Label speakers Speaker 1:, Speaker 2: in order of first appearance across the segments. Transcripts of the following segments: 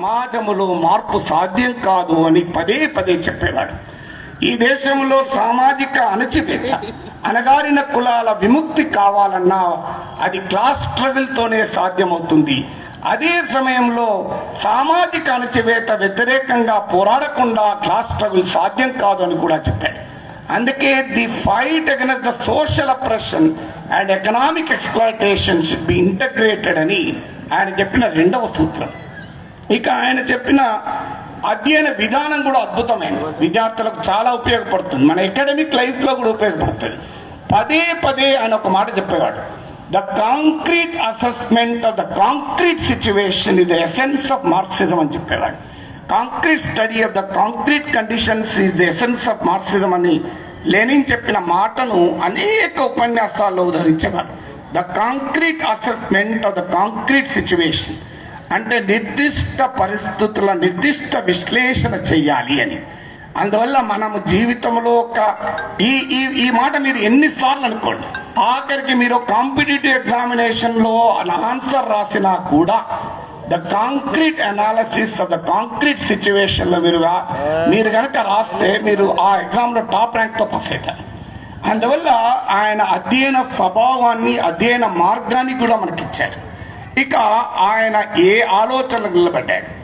Speaker 1: సమాజములో మార్పు సాధ్యం కాదు అని పదే పదే చెప్పేవాడు. ఈ దేశంలో సామాజిక అణచివేత అణగారిన కులాల విముక్తి కావాలన్నా అది క్లాస్ స్ట్రగుల్తోనే సాధ్యమవుతుంది. అదే సమయంలో సామాజిక అణచివేత వ్యతిరేకంగా పోరాడకుండా క్లాస్ స్ట్రగుల్ సాధ్యం కాదు అని కూడా చెప్పాడు. అందుకే the fight against the social oppression and economic exploitation should be integrated అని ఆయన చెప్పిన రెండవ సూత్రం. ఇక ఆయన చెప్పిన అధ్యయన విధానం కూడా అద్భుతమైనది. విద్యార్థులకు చాలా ఉపయోగపడుతుంది. మన అకాడమిక్ లైఫ్లో కూడా ఉపయోగపడుతుంది. పదే పదే ఆయన ఒక మాట చెప్పేవాడు. The concrete assessment of the concrete situation ఇది ఎసెన్స్ ఆఫ్ మార్క్సిజం అని చెప్పేవాడు. Concrete study of the concrete conditions is the essence of Marxism అని లెనిన్ చెప్పిన మాటను అనేక ఉపన్యాసాల్లో ఉదహరించేవాడు the concrete assessment of the concrete situation అంటే నిర్దిష్ట పరిస్థితుల నిర్దిష్ట విశ్లేషణ చెయ్యాలి అని. అందువల్ల మనము జీవితంలో ఒక ఈ ఈ ఈ మాట మీరు ఎన్నిసార్లు అనుకోండి. ఆఖరికి మీరు కాంపిటేటివ్ ఎగ్జామినేషన్లో ఆన్సర్ రాసినా కూడా the concrete analysis of the concrete సిచ్యువేషన్లో మీరు మీరు కనుక రాస్తే మీరు ఆ ఎగ్జామ్లో టాప్ ర్యాంక్తో పాస్ అవుతారు అందువల్ల ఆయన అధ్యయన స్వభావాన్ని అధ్యయన మార్గాన్ని కూడా మనకిచ్చారు. ఇక ఆయన ఏ ఆలోచనలు నిలబడ్డాడు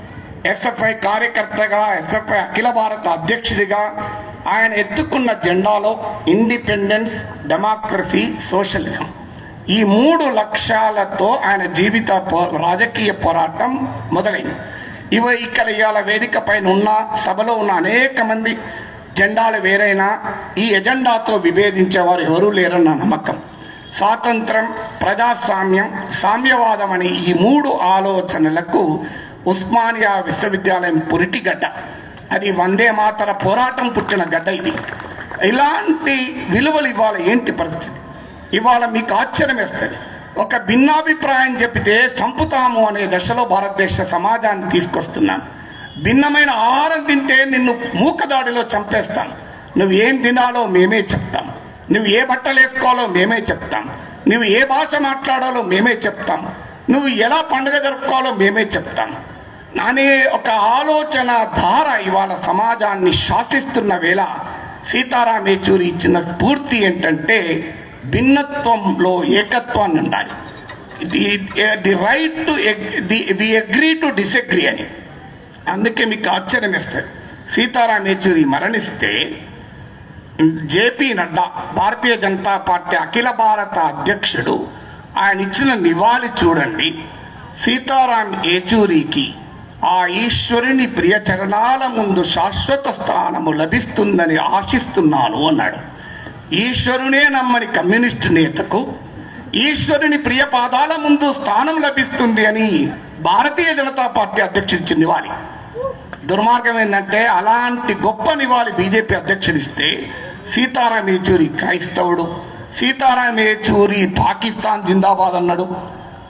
Speaker 1: ఎస్ఎఫ్ఐ కార్యకర్తగా ఎస్ఎఫ్ఐ అఖిల భారత అధ్యక్షుడిగా ఆయన ఎత్తుకున్న జెండాలో ఇండిపెండెన్స్ డెమోక్రసీ సోషలిజం. ఈ మూడు లక్ష్యాలతో ఆయన జీవిత పో- రాజకీయ పోరాటం మొదలైంది. ఇవ ఇక్కడ ఇవాళ వేదిక పైన ఉన్న సభలో ఉన్న అనేక మంది జెండాలు వేరైనా ఈ ఎజెండాతో విభేదించేవారు ఎవరూ లేరన్న నమ్మకం. స్వాతంత్రం ప్రజాస్వామ్యం సామ్యవాదం అనే ఈ మూడు ఆలోచనలకు ఉస్మానియా విశ్వవిద్యాలయం పురిటిగడ్డ అది వందే మాతర పోరాటం పుట్టిన గడ్డ ఇది. ఇలాంటి విలువలు ఇవాళ ఏంటి పరిస్థితి? ఇవాళ మీకు ఆశ్చర్యం వేస్తుంది. ఒక భిన్నాభిప్రాయం చెప్పితే చంపుతాము అనే దశలో భారతదేశ సమాజాన్ని తీసుకొస్తున్నాను. భిన్నమైన ఆహారం తింటే నిన్ను మూకదాడిలో చంపేస్తాను. నువ్వు ఏం తినాలో మేమే చెప్తాం. నువ్వు ఏ బట్టలు వేసుకోవాలో మేమే చెప్తాం. నువ్వు ఏ భాష మాట్లాడాలో మేమే చెప్తాం. నువ్వు ఎలా పండుగ జరుపుకోవాలో మేమే చెప్తాం. అనే ఒక ఆలోచన ధార ఇవాళ సమాజాన్ని శాసిస్తున్న వేళ సీతారాం యేచూరి ఇచ్చిన స్ఫూర్తి ఏంటంటే భిన్నత్వంలో ఏకత్వాన్ని ఉండాలి. The the right to the the agree to disagree అని. అందుకే మీకు ఆశ్చర్యం వేస్తుంది. సీతారాం యేచూరి మరణిస్తే జేపీ నడ్డా భారతీయ జనతా పార్టీ అఖిల భారత అధ్యక్షుడు. ఆయన ఇచ్చిన నివాళి చూడండి. సీతారాం ఏచూరికి ఆ ఈశ్వరుని ప్రియ చరణాల ముందు శాశ్వత స్థానము లభిస్తుందని ఆశిస్తున్నాను అన్నాడు. ఈశ్వరునే నమ్మని కమ్యూనిస్టు నేతకు ఈశ్వరుని ప్రియ పాదాల ముందు స్థానం లభిస్తుంది అని భారతీయ జనతా పార్టీ అధ్యక్షుడు నివాళి. దుర్మార్గం ఏంటంటే అలాంటి గొప్ప నివాళి బీజేపీ అధ్యక్షుడిస్తే సీతారాం యేచూరి క్రైస్తవుడు సీతారాం యేచూరి పాకిస్తాన్ జిందాబాద్ అన్నాడు.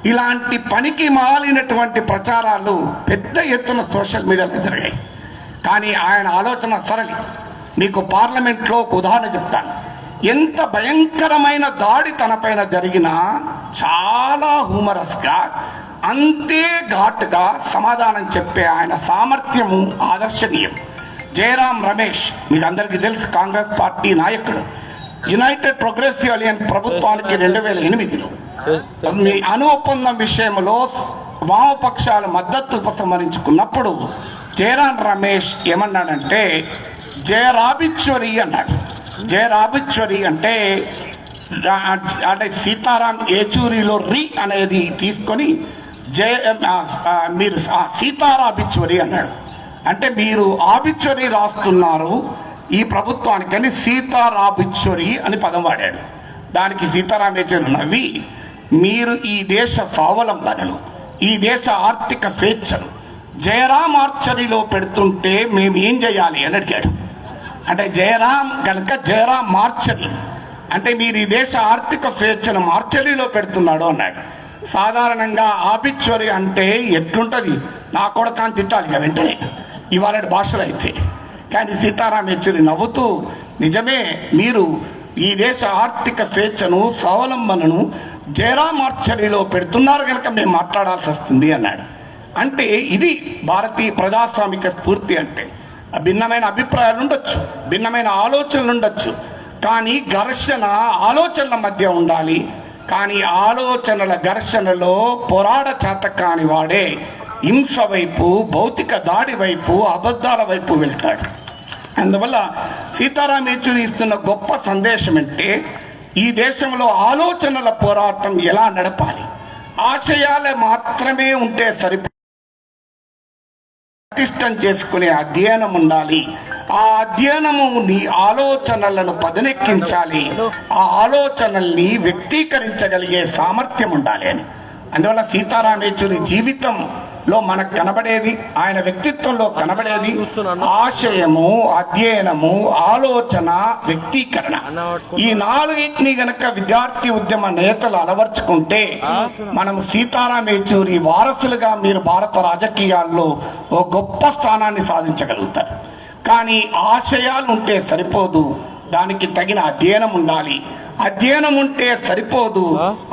Speaker 1: ఇలాంటి పనికి మాలినటువంటి ప్రచారాలు పెద్ద ఎత్తున సోషల్ మీడియాలో జరిగాయి. కానీ ఆయన ఆలోచన సరళి. మీకు పార్లమెంట్లో ఒక ఉదాహరణ చెప్తాను. ఎంత భయంకరమైన దాడి తనపైన జరిగినా చాలా హ్యూమరస్గా అంతే ఘాటుగా సమాధానం చెప్పే ఆయన సామర్థ్యము ఆదర్శనీయం. జయరాం రమేష్ మీకు అందరికీ తెలుసు కాంగ్రెస్ పార్టీ నాయకుడు. యునైటెడ్ ప్రోగ్రెసివ్ అలియన్ ప్రభుత్వానికి రెండు వేల ఎనిమిదిలో మీ అను ఒప్పందం విషయంలో వామపక్షాలు మద్దతు ఉపసంహరించుకున్నప్పుడు జయరాం రమేష్ ఏమన్నాడంటే జయరాబిచ్వరి అన్నాడు. జయరాబిచ్వరి అంటే అంటే సీతారాం ఏచూరిలో రి అనేది తీసుకొని జయ మీరు ఆ, సీతారాబిచ్వరి అన్నాడు. అంటే మీరు ఆబిచ్వరి రాస్తున్నారు ఈ ప్రభుత్వానికని సీతారాబిచ్వరి అని పదం వాడాడు. దానికి సీతారాం నవ్వి మీరు ఈ దేశ స్వావలంబనలు ఈ దేశ ఆర్థిక స్వేచ్ఛను జయరాం ఆర్చరీలో పెడుతుంటే మేము ఏం చేయాలి అని అడిగాడు. అంటే జయరాం కనుక జయరాం మార్చరి అంటే మీరు ఈ దేశ ఆర్థిక స్వేచ్ఛను మార్చరీలో పెడుతున్నాడు అన్నాడు. సాధారణంగా ఆపిచ్వరి అంటే ఎట్లుంటది? నా కొడుకు అని తిట్టాలి ఇక వెంటనే. ఇవాళ భాషలు అయితే కానీ సీతారాం యెచూరి నవ్వుతూ నిజమే మీరు ఈ దేశ ఆర్థిక స్వేచ్ఛను స్వావలంబనను జయరాం ఆర్చరీలో పెడుతున్నారు కనుక మేము మాట్లాడాల్సి వస్తుంది అన్నాడు. అంటే ఇది భారతీయ ప్రజాస్వామిక స్ఫూర్తి అంటే. భిన్నమైన అభిప్రాయాలు ఉండొచ్చు భిన్నమైన ఆలోచనలు ఉండొచ్చు. కానీ ఘర్షణ ఆలోచనల మధ్య ఉండాలి. కానీ ఆలోచనల ఘర్షణలో పోరాడ చేత కాని వాడే హింస వైపు భౌతిక దాడి వైపు అబద్ధాల వైపు వెళ్తాడు. అందువల్ల సీతారాం యేచూరి ఇస్తున్న గొప్ప సందేశం అంటే ఈ దేశంలో ఆలోచనల పోరాటం ఎలా నడపాలి? ఆశయాలు మాత్రమే ఉంటే సరిపో పటిష్టం చేసుకునే అధ్యయనం ఉండాలి. ఆ అధ్యయనము నీ ఆలోచనలను పదునెక్కించాలి. ఆ ఆలోచనల్ని వ్యక్తీకరించగలిగే సామర్థ్యం ఉండాలి అని. అందువల్ల సీతారామేశ్వరి జీవితం జీవితంలో మనకు కనబడేది ఆయన వ్యక్తిత్వంలో కనబడేది ఆశయము అధ్యయనము ఆలోచన వ్యక్తీకరణ. ఈ నాలుగింటిని గనక విద్యార్థి ఉద్యమ నేతలు అలవర్చుకుంటే మనం సీతారాం యేచూరి వారసులుగా మీరు భారత రాజకీయాల్లో ఓ గొప్ప స్థానాన్ని సాధించగలుగుతారు. కానీ ఆశయాలు ఉంటే సరిపోదు దానికి తగిన అధ్యయనం ఉండాలి. అధ్యయనం ఉంటే సరిపోదు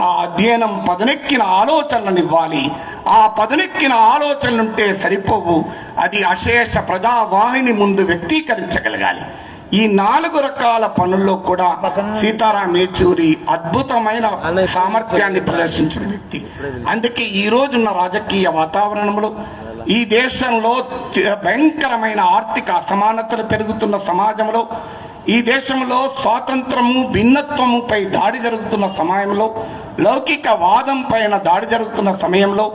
Speaker 1: ఆ అధ్యయనం పదునెక్కిన ఆలోచనలను ఇవ్వాలి. ఆ పదునెక్కిన ఆలోచనలు ఉంటే సరిపోవు. అది అశేష ప్రజావాహిని ముందు వ్యక్తీకరించగలగాలి. ఈ నాలుగు రకాల పనుల్లో కూడా సీతారాం యేచూరి అద్భుతమైన సామర్థ్యాన్ని ప్రదర్శించిన వ్యక్తి. అందుకే ఈ రోజున్న రాజకీయ వాతావరణంలో ఈ దేశంలో భయంకరమైన ఆర్థిక అసమానతలు పెరుగుతున్న సమాజంలో ఈ దేశంలో స్వాతంత్రము భిన్నత్వముపై దాడి జరుగుతున్న సమయంలో లౌకిక వాదం పైన దాడి జరుగుతున్న సమయంలో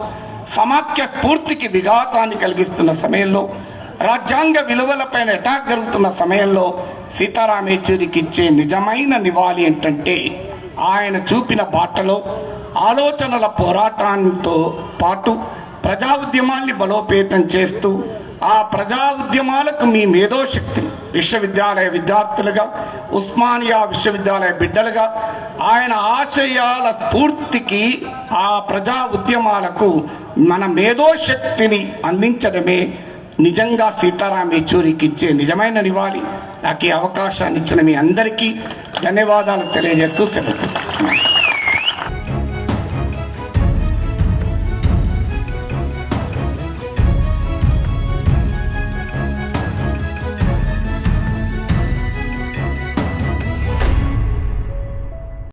Speaker 1: సమాఖ్య స్ఫూర్తికి విఘాతాన్ని కలిగిస్తున్న సమయంలో రాజ్యాంగ విలువలపైన అటాక్ జరుగుతున్న సమయంలో సీతారాం యేచూరికి ఇచ్చే నిజమైన నివాళి ఏంటంటే ఆయన చూపిన బాటలో ఆలోచనల పోరాటంతో పాటు ప్రజా ఉద్యమాల్ని బలోపేతం చేస్తూ ఆ ప్రజా ఉద్యమాలకు మీ మేధోశక్తిని విశ్వవిద్యాలయ విద్యార్థులుగా ఉస్మానియా విశ్వవిద్యాలయ బిడ్డలుగా ఆయన ఆశయాల స్ఫూర్తికి ఆ ప్రజా ఉద్యమాలకు మన మేధోశక్తిని అందించడమే నిజంగా సీతారాం యేచూరికి ఇచ్చే నిజమైన నివాళి. నాకు ఈ అవకాశాన్ని ఇచ్చిన మీ అందరికీ ధన్యవాదాలు తెలియజేస్తూ సెలవు